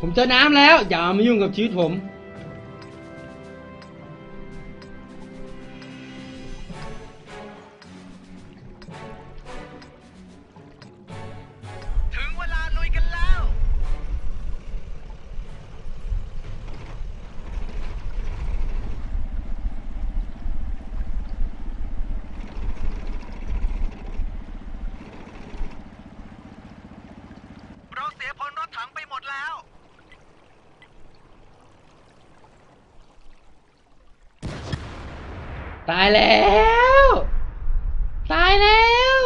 ผมเจอน้ำแล้ว อย่ามายุ่งกับชีวิตผม ตายแล้ว ตายแล้ว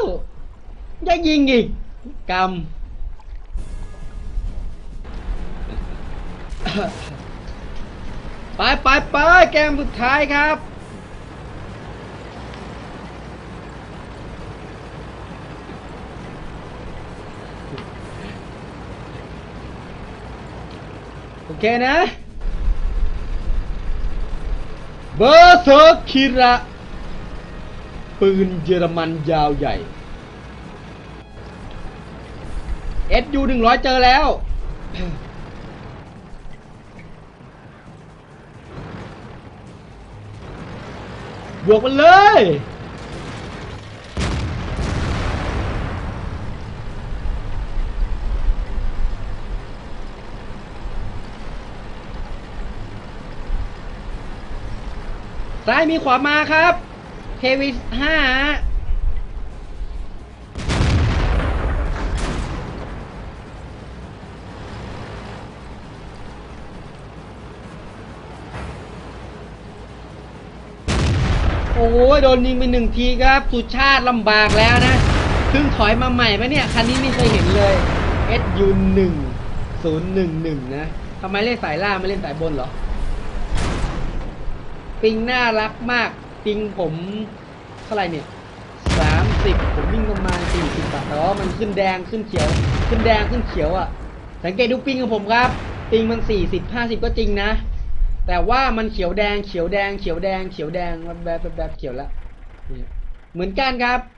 อย่ายิงอีกกรรมไปไปไปแกมสุดท้ายครับ โอเคนะ เบอร์เซอร์คิระ ปืนเยอรมันยาวใหญ่ SU 100เจอแล้ว บวกมันเลย ซ้ายมีขวามาครับเทวิสห้าโอ้ยโดนยิงไปหนึ่งทีครับ สุชาติลำบากแล้วนะเพิ่งถอยมาใหม่ปะเนี่ย คันนี้ไม่เคยเห็นเลย SU 1 0 1 1นะทำไมเล่นสายล่าไม่เล่นสายบนเหรอ ปิงน่ารักมาก ปิงผมเท่าไหร่เนี่ยสามสิบผมวิ่งประมาณสี่สิบบาทแต่ว่ามันขึ้นแดงขึ้นเขียว ขึ้นแดงขึ้นเขียวอะ่ะ สังเกตดูปิงของผมครับ ปิงมันสี่สิบห้าสิบก็จริงนะ แต่ว่ามันเขียวแดงเขียวแดงเขียวแดงเขียวแดงแบบแบบแบบแบบเขียวแล้วเหมือนกันครับ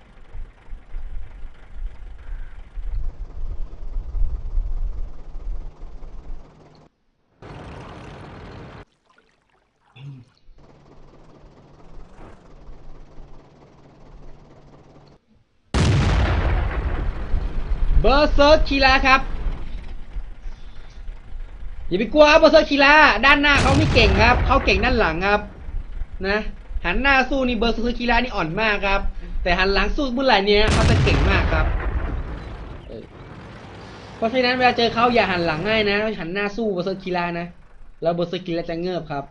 บอร์เซิร์คีลาครับ อย่าไปกลัวครับเบอร์เซิร์คีลาด้านหน้าเขาไม่เก่งครับเขาเก่งด้านหลังครับ นะหันหน้าสู้นี่เบอร์เซิร์คีลานี่อ่อนมากครับ แต่หันหลังสู้เมื่อไหร่เนี่ยเขาจะเก่งมากครับเพราะฉะนั้นเวลาเจอเขาอย่าหันหลังง่ายนะหันหน้าสู้เบอร์เซิร์คีลานะแล้วเบอร์เซิร์คีลาจะเงือบครับ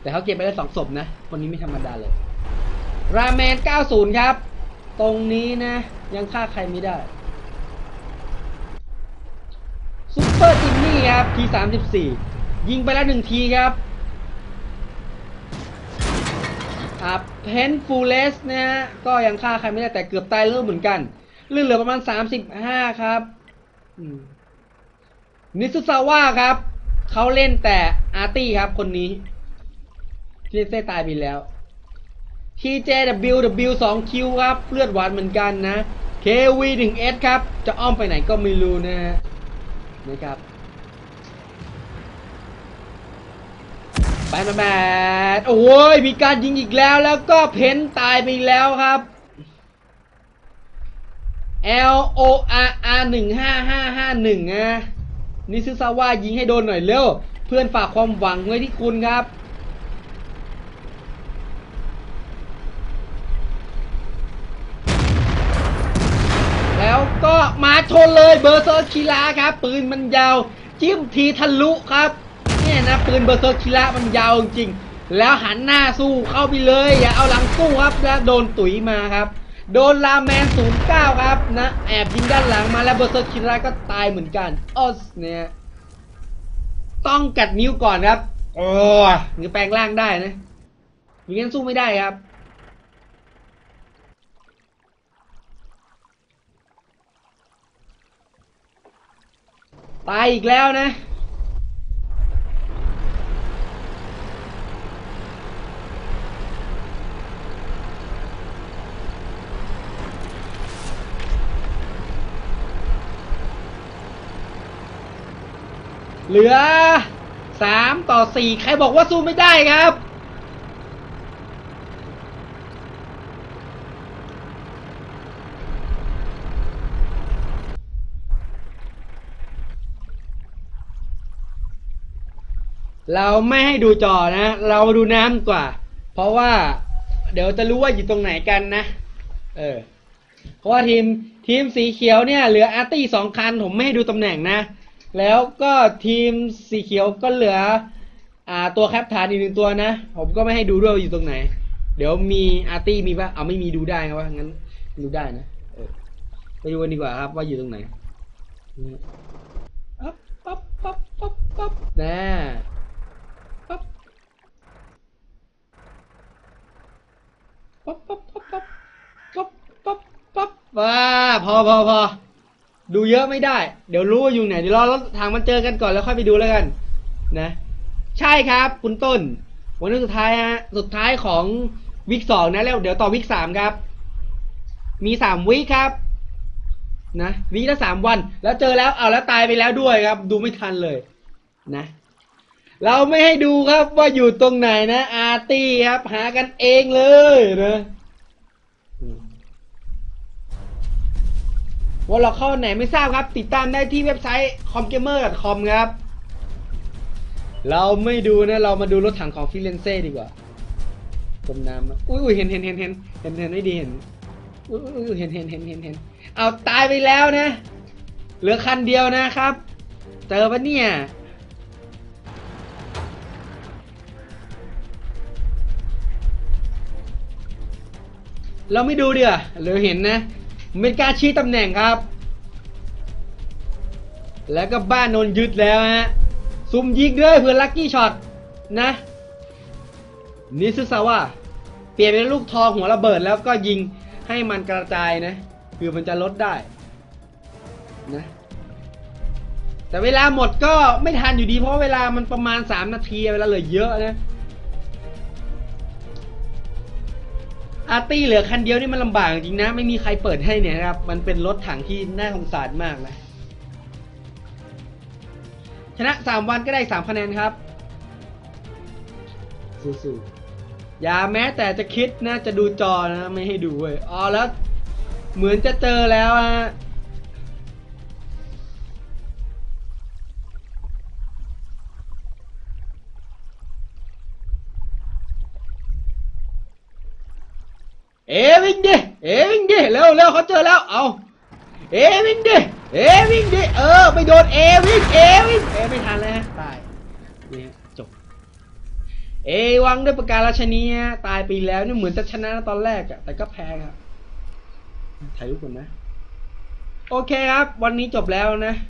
แต่เขาเก็บไปได้สองศพนะคนนี้ไม่ธรรมดาเลยราแมน 90 ครับ ตรงนี้นะ ยังฆ่าใครไม่ได้ ซุปเปอร์จิมมี่ ครับทีสามสิบสี่ยิงไปแล้วหนึ่งทีครับอ่าเพนฟูเลสนะฮะก็ยังฆ่าใครไม่ได้แต่เกือบตายเริ่มเหมือนกันเลือเหลือประมาณสามสิบห้าครับนิสุซาวะครับเขาเล่นแต่อาร์ตี้ครับคนนี้ที่เซตายไปแล้ว TJW 2คิวครับเลือดหวานเหมือนกันนะ KV 1 S ครับ จะอ้อมไปไหนก็ไม่รู้นะฮะนะครับ แปดแปดโอ้ยมีการยิงอีกแล้วแล้วก็เพ้นตายไปแล้วครับ L O R R หนึ่งห้าห้าห้าหนึ่งนะนิซึซาว่ายิงให้โดนหน่อยเร็ว เพื่อนฝากความหวังไว้ที่คุณครับแล้วก็มาชนเลยเบอร์เซอร์คิระครับ ปืนมันยาว จิ้มทีทะลุครับ นะปืนเบอร์เซอร์คิระมันยาวจริง แล้วหันหน้าสู้เข้าไปเลย อย่าเอาหลังสู้ครับแล้วโดนตุ๋ยมาครับ โดนลาแมน 09 ครับนะแอบยิงด้านหลังมาแล้วเบอร์เซอร์คิระก็ตายเหมือนกันออสเนี่ยต้องกัดนิ้วก่อนครับ โอ้ยหรือแปลงร่างได้นะไม่งั้นสู้ไม่ได้ครับตายอีกแล้วนะ เหลือสามต่อสี่ใครบอกว่าสู้ไม่ได้ครับ เราไม่ให้ดูจอนะ เราดูน้ำกว่า เพราะว่า เดี๋ยวจะรู้ว่าอยู่ตรงไหนกันนะ เออ เพราะว่าทีมทีมสีเขียวเนี่ยเหลืออาร์ตี้สองคัน ผมไม่ให้ดูตำแหน่งนะ แล้วก็ทีมสีเขียวก็เหลือ อ่าตัวแคปฐานอีกหนึ่งตัวนะ ผมก็ไม่ให้ดูด้วยอยู่ตรงไหน เดี๋ยวมีอาร์ตี้มีปะเอาไม่มีดูได้ครับว่างั้นดูได้นะไปดูกันดีกว่าครับว่าอยู่ตรงไหนปั๊บปั๊บปั๊บปั๊บปั๊บนะปั๊บปั๊บปั๊บปั๊บปั๊บปั๊บปั๊บปั๊บว้าพอพอพอ ดูเยอะไม่ได้ เดี๋ยวรู้ว่าอยู่ไหนเดี๋ยวรอรถทางมันเจอกันก่อนแล้วค่อยไปดูแล้วกัน นะ ใช่ครับ คุณต้น วันนี้สุดท้ายฮะสุดท้ายของวิกสองนะแล้วเดี๋ยวต่อวิกสามครับ มีสามวิกครับ นะวิกละสามวัน แล้วเจอแล้วเอาแล้วตายไปแล้วด้วยครับ ดูไม่ทันเลยนะ เราไม่ให้ดูครับว่าอยู่ตรงไหนนะ อาร์ตี้ครับ หากันเองเลยนะ ว่าเราเข้าไหนไม่ทราบครับ ติดตามได้ที่เว็บไซต์ comgamer.com ครับ เราไม่ดูนะ เรามาดูรถถังของฟิเลนเซ่ดีกว่าจมน้ำนะอุ้ยเห็นเห็นเห็นเห็นเห็นเห็นไม่ดีเห็นอุ้ยอุ้ยเห็นเห็นเห็นเห็นเห็นเอาตายไปแล้วนะ เหลือคันเดียวนะครับ เจอปะเนี่ยเราไม่ดูเดียวหรือเห็นนะ เป็นการชี้ตำแหน่งครับ แล้วก็บ้านโดนยึดแล้วฮะซุ่มยิงด้วยเพื่อลัคกี้ช็อตนะนิซึซาวะเปลี่ยนเป็นลูกทองหัวระเบิดแล้วก็ยิงให้มันกระจายนะ คือมันจะลดได้นะแต่เวลาหมดก็ไม่ทันอยู่ดีเพราะเวลามันประมาณ 3 นาทีเวลาเหลือเยอะนะ อาร์ตี้เหลือคันเดียวนี่มันลำบากจริงนะ ไม่มีใครเปิดให้เนี่ยนะครับ มันเป็นรถถังที่น่าสงสารมากนะชนะ 3 วันก็ได้ 3 คะแนนครับ สู้ๆอย่าแม้แต่จะคิดนะจะดูจอนะ ไม่ให้ดูเว้ยอ๋อแล้ว เหมือนจะเจอแล้วฮะ เอวิ่งดิเอวิ่งดิเร็วเร็วเขาเจอแล้วเอาเอวิ่งดิเอวิ่งดิเออไปโดนเอวิ่งเอวิ่งเอไม่ทันแล้วตายเนี่ฮะจบเอวังด้วยประการราชนีตายไปแล้วนี่เหมือนจะชนะตอนแรกอะแต่ก็แพ้ครับถ่ายรูปก่อนนะ โอเคครับ วันนี้จบแล้วนะ